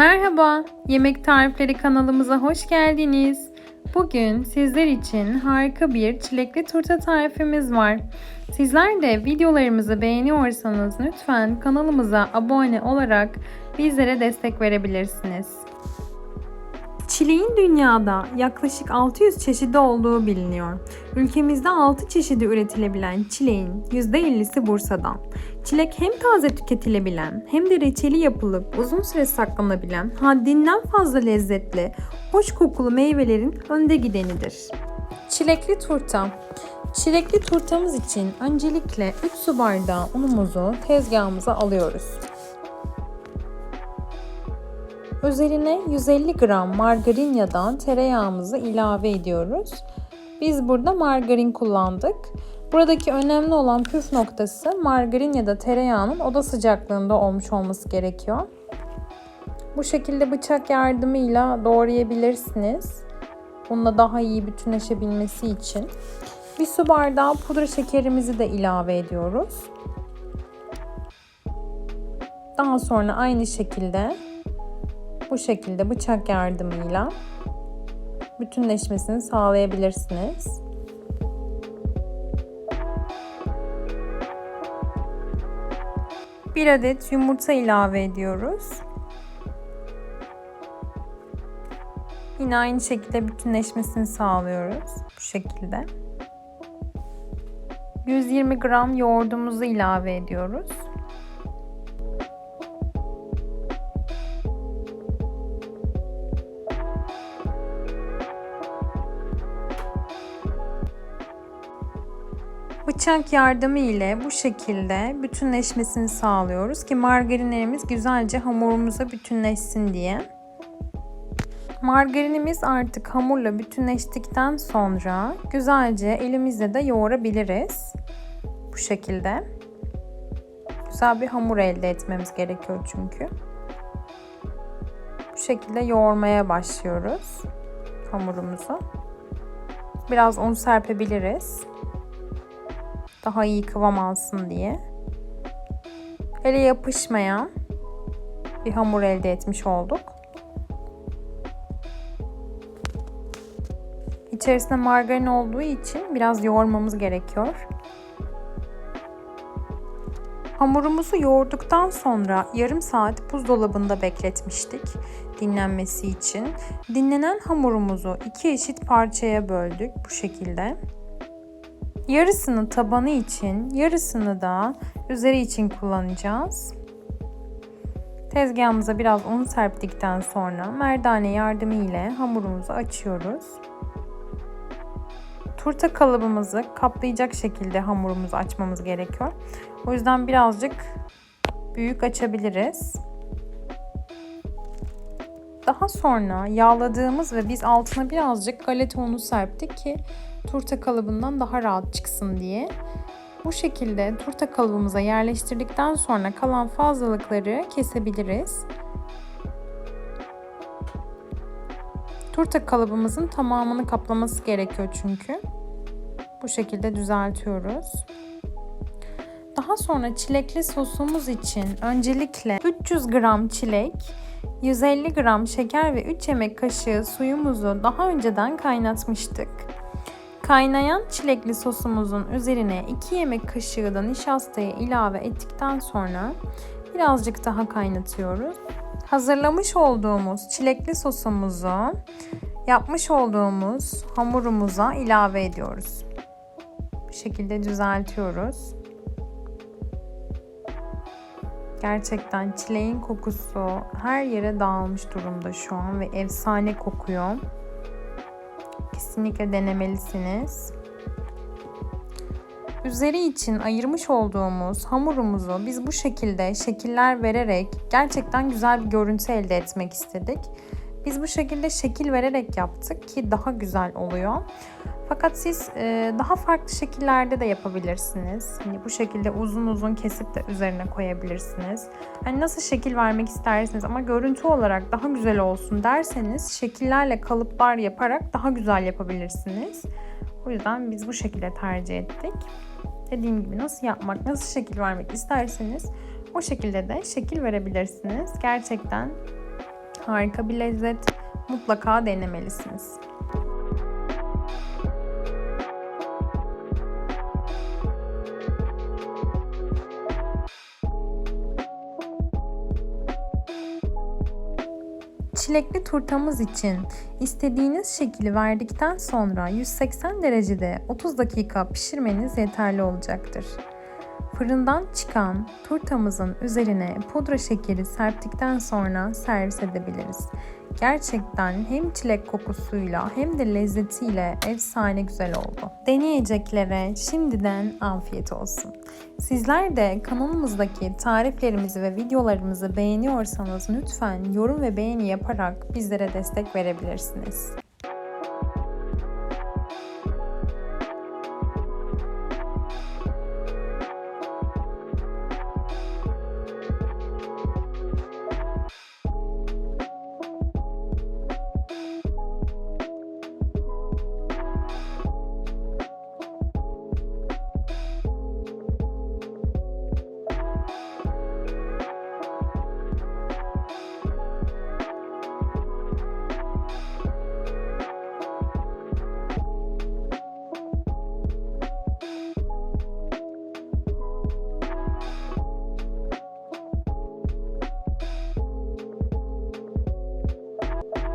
Merhaba, Yemek Tarifleri kanalımıza hoş geldiniz. Bugün sizler için harika bir çilekli turta tarifimiz var. Sizler de videolarımızı beğeniyorsanız lütfen kanalımıza abone olarak bizlere destek verebilirsiniz. Çileğin dünyada yaklaşık 600 çeşidi olduğu biliniyor. Ülkemizde 6 çeşidi üretilebilen çileğin %50'si Bursa'dan. Çilek hem taze tüketilebilen hem de reçeli yapılıp uzun süre saklanabilen haddinden fazla lezzetli, hoş kokulu meyvelerin önde gidenidir. Çilekli turta Çilekli turtamız için öncelikle 3 su bardağı unumuzu tezgahımıza alıyoruz. Üzerine 150 gram margarin ya da tereyağımızı ilave ediyoruz. Biz burada margarin kullandık. Buradaki önemli olan püf noktası margarin ya da tereyağının oda sıcaklığında olmuş olması gerekiyor. Bu şekilde bıçak yardımıyla doğrayabilirsiniz. Bununla daha iyi bütünleşebilmesi için. Bir su bardağı pudra şekerimizi de ilave ediyoruz. Daha sonra aynı şekilde bu şekilde bıçak yardımıyla bütünleşmesini sağlayabilirsiniz. Bir adet yumurta ilave ediyoruz. Yine aynı şekilde bütünleşmesini sağlıyoruz. Bu şekilde. 120 gram yoğurdumuzu ilave ediyoruz. Bıçak yardımı ile bu şekilde bütünleşmesini sağlıyoruz ki margarinlerimiz güzelce hamurumuza bütünleşsin diye. Margarinimiz artık hamurla bütünleştikten sonra güzelce elimizle de yoğurabiliriz. Bu şekilde. Güzel bir hamur elde etmemiz gerekiyor çünkü. Bu şekilde yoğurmaya başlıyoruz hamurumuzu. Biraz un serpebiliriz daha iyi kıvam alsın diye. Ele yapışmayan bir hamur elde etmiş olduk. İçerisinde margarin olduğu için biraz yoğurmamız gerekiyor. Hamurumuzu yoğurduktan sonra yarım saat buzdolabında bekletmiştik dinlenmesi için. Dinlenen hamurumuzu iki eşit parçaya böldük bu şekilde. Yarısını tabanı için, yarısını da üzeri için kullanacağız. Tezgahımıza biraz un serptikten sonra merdane yardımı ile hamurumuzu açıyoruz. Turta kalıbımızı kaplayacak şekilde hamurumuzu açmamız gerekiyor. O yüzden birazcık büyük açabiliriz. Daha sonra yağladığımız ve biz altına birazcık galeta unu serptik ki turta kalıbından daha rahat çıksın diye. Bu şekilde turta kalıbımıza yerleştirdikten sonra kalan fazlalıkları kesebiliriz. Turta kalıbımızın tamamını kaplaması gerekiyor çünkü. Bu şekilde düzeltiyoruz. Daha sonra çilekli sosumuz için öncelikle 300 gram çilek, 150 gram şeker ve 3 yemek kaşığı suyumuzu daha önceden kaynatmıştık. Kaynayan çilekli sosumuzun üzerine 2 yemek kaşığı da nişastayı ilave ettikten sonra birazcık daha kaynatıyoruz. Hazırlamış olduğumuz çilekli sosumuzu yapmış olduğumuz hamurumuza ilave ediyoruz. Bu şekilde düzeltiyoruz. Gerçekten çileğin kokusu her yere dağılmış durumda şu an ve efsane kokuyor. Kesinlikle denemelisiniz. Üzeri için ayırmış olduğumuz hamurumuzu biz bu şekilde şekiller vererek gerçekten güzel bir görüntü elde etmek istedik. Biz bu şekilde şekil vererek yaptık ki daha güzel oluyor. Fakat siz e, daha farklı şekillerde de yapabilirsiniz. Hani bu şekilde uzun uzun kesip de üzerine koyabilirsiniz. Hani nasıl şekil vermek isterseniz ama görüntü olarak daha güzel olsun derseniz şekillerle kalıplar yaparak daha güzel yapabilirsiniz. O yüzden biz bu şekilde tercih ettik. Dediğim gibi nasıl yapmak, nasıl şekil vermek isterseniz o şekilde de şekil verebilirsiniz. Gerçekten Harika bir lezzet. Mutlaka denemelisiniz. Çilekli turtamız için istediğiniz şekli verdikten sonra 180 derecede 30 dakika pişirmeniz yeterli olacaktır. Fırından çıkan turtamızın üzerine pudra şekeri serptikten sonra servis edebiliriz. Gerçekten hem çilek kokusuyla hem de lezzetiyle efsane güzel oldu. Deneyeceklere şimdiden afiyet olsun. Sizler de kanalımızdaki tariflerimizi ve videolarımızı beğeniyorsanız lütfen yorum ve beğeni yaparak bizlere destek verebilirsiniz.